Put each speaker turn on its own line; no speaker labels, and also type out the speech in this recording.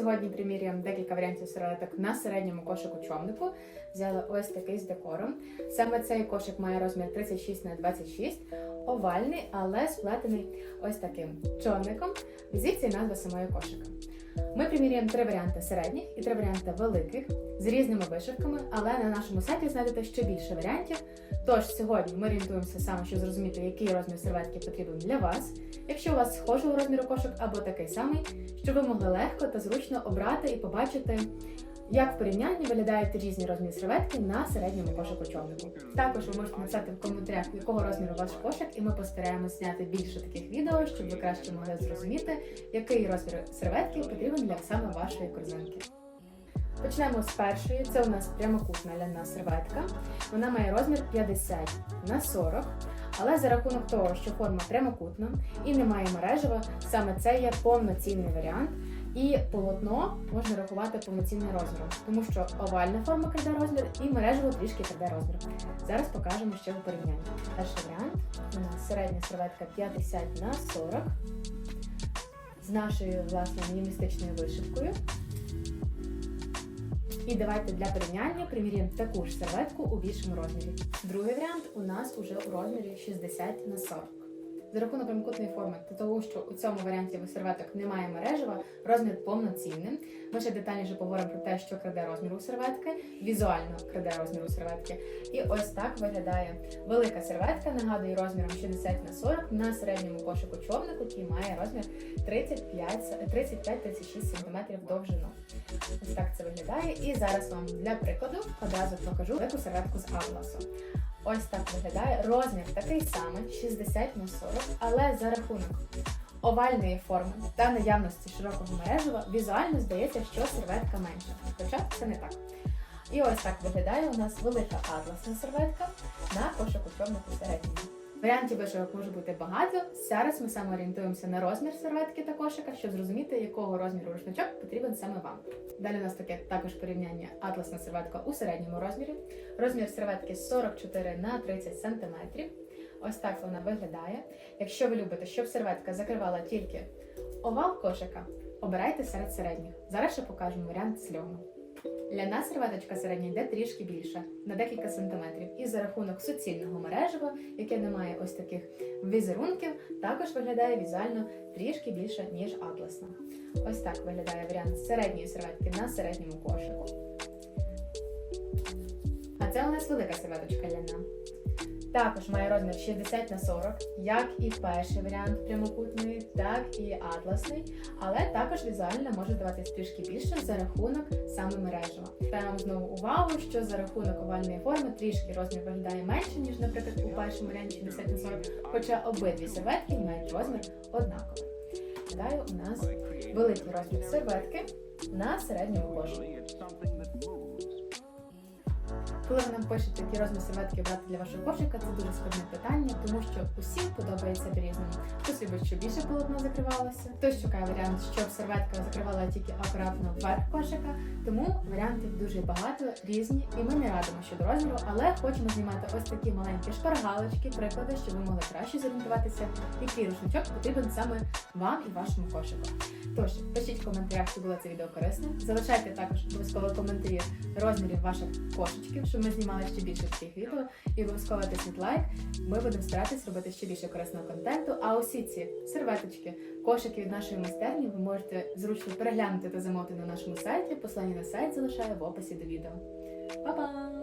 Сьогодні примірюємо декілька варіантів серветок на середньому кошику човнику. Взяли ось такий з декором. Саме цей кошик має розмір 36 на 26, овальний, але сплетений ось таким човником. Звідси назва самої кошика. Ми примірюємо три варіанти середніх і три варіанти великих з різними вишивками, але на нашому сайті знайдете ще більше варіантів. Тож сьогодні ми орієнтуємося саме, щоб зрозуміти, який розмір серветки потрібен для вас. Якщо у вас схожого розміру кошик або такий самий, щоб ви могли легко та зручно обрати і побачити, як в порівнянні виглядають різні розміри серветки на середньому кошику човнику. Також ви можете написати в коментарях, якого розміру ваш кошик, і ми постараємося зняти більше таких відео, щоб ви краще могли зрозуміти, який розмір серветки потрібен для саме вашої корзинки. Почнемо з першої. Це у нас прямокутна ляна серветка. Вона має розмір 50 на 40. Але за рахунок того, що форма прямокутна і немає мережева, саме це є повноцінний варіант. І полотно можна рахувати повноцінним розміром, тому що овальна форма краде розмір і мережево трішки краде розмір. Зараз покажемо, що в порівнянні. Перший варіант у нас середня серветка 50 на 40 з нашою власне мінімалістичною вишивкою. І давайте для порівняння приміряємо таку ж серветку у більшому розмірі. Другий варіант у нас уже у розмірі 60 на 40. За рахунок прямокутної форми та того, що у цьому варіанті серветок немає мережева, розмір повноцінним. Ми ще детальніше поговоримо про те, що краде розмір у серветки, візуально краде розмір у серветки. І ось так виглядає велика серветка, нагадую, розміром 60 на 40 на середньому кошику човнику, який має розмір 35-36 см довжину. Ось так це виглядає. І зараз вам для прикладу одразу покажу велику серветку з атласу. Ось так виглядає. Розмір такий самий 60 на 40, але за рахунок овальної форми та наявності широкого мережева візуально здається, що серветка менша. Хоча це не так. І ось так виглядає у нас велика атласна серветка на кошику чорному середньому. Варіантів вишивок може бути багато. Зараз ми саме орієнтуємося на розмір серветки та кошика, щоб зрозуміти, якого розміру рушничок потрібен саме вам. Далі у нас таке також порівняння атласна серветка у середньому розмірі. Розмір серветки 44 на 30 см. Ось так вона виглядає. Якщо ви любите, щоб серветка закривала тільки овал кошика, обирайте серед середніх. Зараз ще покажемо варіант з льону. Ляна серветочка середня йде трішки більше, на декілька сантиметрів. І за рахунок суцільного мережева, яке не має ось таких візерунків, також виглядає візуально трішки більше, ніж атласна. Ось так виглядає варіант середньої серветки на середньому кошику. А це у нас велика серветочка ляна. Також має розмір 60 на 40, як і перший варіант прямокутний, так і атласний, але також візуально може здаватись трішки більше за рахунок саме мережева. Ставимо знову увагу, що за рахунок овальної форми трішки розмір виглядає менше, ніж, наприклад, у першому варіанті 60 на 40, хоча обидві серветки мають розмір однаковий. Гадаю, у нас великий розмір серветки на середньому кошику. Коли ви нам пишете, який розмір серветки обрати для вашого кошика, це дуже складне питання, тому що усім подобається по-різному. Хтось любить, щоб більше полотно закривалося, хтось шукає варіант, щоб серветка закривала тільки акуратно верх кошика. Тому варіантів дуже багато, різні, і ми не радимо щодо розміру, але хочемо знімати ось такі маленькі шпаргалочки, приклади, щоб ви могли краще зорієнтуватися, який рушничок потрібен саме вам і вашому кошику. Тож, пишіть в коментарях, чи було це відео корисне. Залишайте також обов'язково коментарі розмірів ваших кошечків, щоб ми знімали ще більше таких відео. І обов'язково тисніть лайк. Ми будемо старатися робити ще більше корисного контенту. А усі ці серветочки, кошики від нашої майстерні ви можете зручно переглянути та замовити на нашому сайті. Послання на сайт залишаю в описі до відео. Па-па!